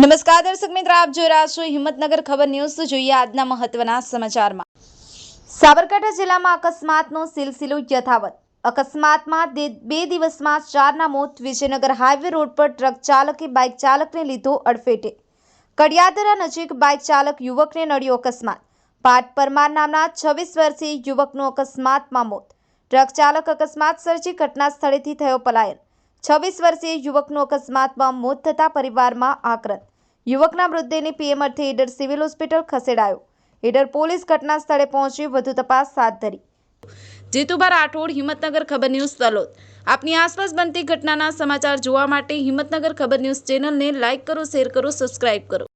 નમસ્કાર દર્શક મિત્રો, આપ જોઈ રહ્યા છો હિંમતનગર ખબર ન્યૂઝ. જોઈએ આજના મહત્વના સમાચારમાં. સાબરકાંઠા જિલ્લામાં અકસ્માતનો સિલસિલો યથાવત. અકસ્માતમાં બે દિવસમાં ચારના મોત, વિજયનગર હાઈવે રોડ પર ટ્રક ચાલકે બાઇક ચાલકને લીધો અડફેટે. કડિયાદરા નજીક બાઇક ચાલક યુવકને નડ્યો અકસ્માત. પાટ પરમાર નામના છવ્વીસ વર્ષીય યુવકનું અકસ્માતમાં મોત. ટ્રક ચાલક અકસ્માત સર્જી ઘટના સ્થળેથી થયો પલાયન. છવ્વીસ વર્ષીય યુવકનું અકસ્માતમાં મોત થતાં પરિવારમાં આક્રંદ. યુવકના મૃતદેહને પીએમ અર્થે ઈડર સિવિલ હોસ્પિટલ ખસેડાયો. ઈડર પોલીસ ઘટના સ્થળે પહોંચી વધુ તપાસ હાથ ધરી. જીતુભા રાઠોડ, હિંમતનગર ખબર ન્યૂઝ તલોદ. આપની આસપાસ બનતી ઘટનાના સમાચાર જોવા માટે હિંમતનગર ખબર ન્યૂઝ ચેનલને લાઇક કરો, શેર કરો, સબસ્ક્રાઇબ કરો.